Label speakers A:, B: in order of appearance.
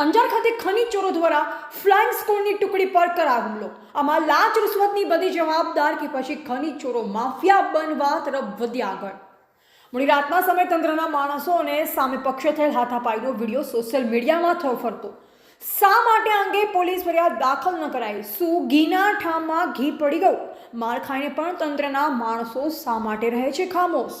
A: અંજાર ખાતે ખનીજ ચોરો દ્વારા ફ્લાઇંગ સ્કોડની ટુકડી પર કરાયો હુમલો આમાં લાંચ રૂશ્વતની બધી જવાબદાર કે પછી ખનીજ ચોરો માફિયા બનવા તરફ વધ્યા આગળ મોડી રાતના સમય તંત્રના માણસો અને સામે પક્ષે થયેલ હાથાપાઈનો વીડિયો સોશિયલ મીડિયામાં થયો ફરતો શા માટે અંગે પોલીસ ફરિયાદ દાખલ ન કરાઈ શું ઘીના ઠામમાં ઘી પડી ગયું માર ખાઈને પણ તંત્રના માણસો શા માટે રહે છે ખામોશ